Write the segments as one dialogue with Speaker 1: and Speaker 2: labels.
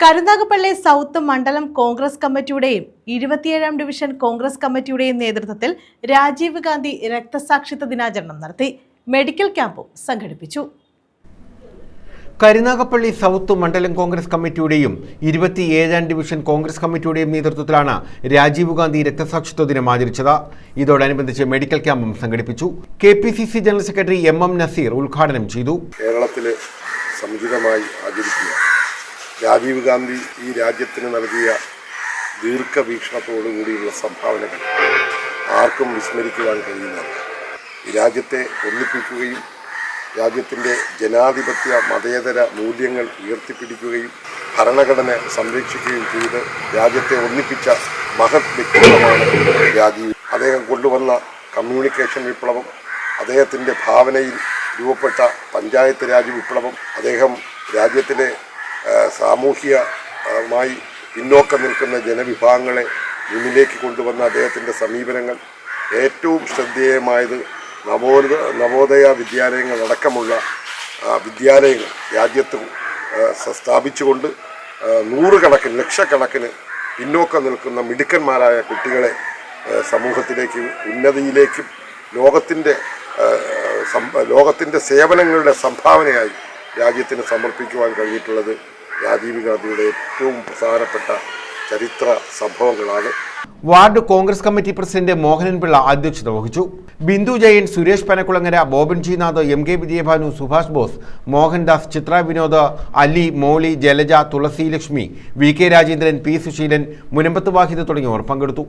Speaker 1: Karunagappally south മണ്ഡലം കോൺഗ്രസ് കമ്മിറ്റിയുടെയും ഇരുപത്തിയേഴാം division Congress കമ്മിറ്റിയുടെയും നേതൃത്വത്തിൽ രാജീവ് ഗാന്ധി രക്തസാക്ഷിത്വ ദിനാചരണം നടത്തി മെഡിക്കൽ ക്യാമ്പും സംഘടിപ്പിച്ചു.
Speaker 2: കരുനാഗപ്പള്ളി സൗത്ത് മണ്ഡലം കോൺഗ്രസ് കമ്മിറ്റിയുടെയും ഇരുപത്തിയേഴാം ഡിവിഷൻ കോൺഗ്രസ് കമ്മിറ്റിയുടെയും നേതൃത്വത്തിലാണ് രാജീവ് ഗാന്ധി രക്തസാക്ഷിത്വ ദിനം ആചരിച്ചത്. ഇതോടനുബന്ധിച്ച് മെഡിക്കൽ ക്യാമ്പും സംഘടിപ്പിച്ചു. K P C C general secretary M M Naseer ഉദ്ഘാടനം ചെയ്തു.
Speaker 3: കേരളത്തിലെ സമുചിതമായി ആചരിക്കുക. രാജീവ് ഗാന്ധി ഈ രാജ്യത്തിന് നൽകിയ ദീർഘവീക്ഷണത്തോടുകൂടിയുള്ള സംഭാവനകൾ ആർക്കും വിസ്മരിക്കുവാൻ കഴിയുന്നതാണ് ഈ രാജ്യത്തെ ഒന്നിപ്പിക്കുകയും രാജ്യത്തിന്റെ ജനാധിപത്യ മതേതര മൂല്യങ്ങൾ ഉയർത്തിപ്പിടിക്കുകയും ഭരണഘടന സംരക്ഷിക്കുകയും ചെയ്ത് രാജ്യത്തെ ഒന്നിപ്പിച്ച മഹത് വ്യക്തിത്വമാണ് രാജീവ്. അദ്ദേഹം കൊണ്ടുവന്ന കമ്മ്യൂണിക്കേഷൻ വിപ്ലവം അദ്ദേഹത്തിന്റെ ഭാവനയിൽ രൂപപ്പെട്ട പഞ്ചായത്ത് രാജ് വിപ്ലവം അദ്ദേഹം രാജ്യത്തിലെ സാമൂഹികമായി പിന്നോക്കം നിൽക്കുന്ന ജനവിഭാഗങ്ങളെ മുന്നിലേക്ക് കൊണ്ടുവന്ന അദ്ദേഹത്തിന്റെ സമീപനങ്ങൾ ഏറ്റവും ശ്രദ്ധേയമായത് നവോദ നവോദയ വിദ്യാലയങ്ങൾ അടക്കമുള്ള വിദ്യാലയങ്ങൾ രാജ്യത്ത് സ്ഥാപിച്ചുകൊണ്ട് നൂറുകണക്കിന് ലക്ഷക്കണക്കിന് പിന്നോക്കം നിൽക്കുന്ന മിടുക്കന്മാരായ കുട്ടികളെ സമൂഹത്തിലേക്കും ഉന്നതിയിലേക്കും ലോകത്തിന്റെ ലോകത്തിന്റെ സേവനങ്ങളുടെ സംഭാവനയായി രാജ്യത്തിന് സമർപ്പിക്കുവാൻ കഴിഞ്ഞിട്ടുള്ളത് രാജീവ് ഗാന്ധിയുടെ ഏറ്റവും പ്രധാനപ്പെട്ട ചരിത്ര സംഭവങ്ങളാണ്.
Speaker 2: Ward Congress committee president Mohananpillai അധ്യക്ഷത വഹിച്ചു. Bindu Jayan Suresh Panakkulangara Boban Jinath M K Vijayabhanu Subhash Bose Mohandas Chithra Vinod Ali Moly Jalaja Thulasi Lakshmi V K Rajendran P Suseelan Munambath Vahid തുടങ്ങിയവർ പങ്കെടുത്തു.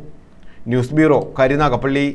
Speaker 2: News bureau Karunagappally.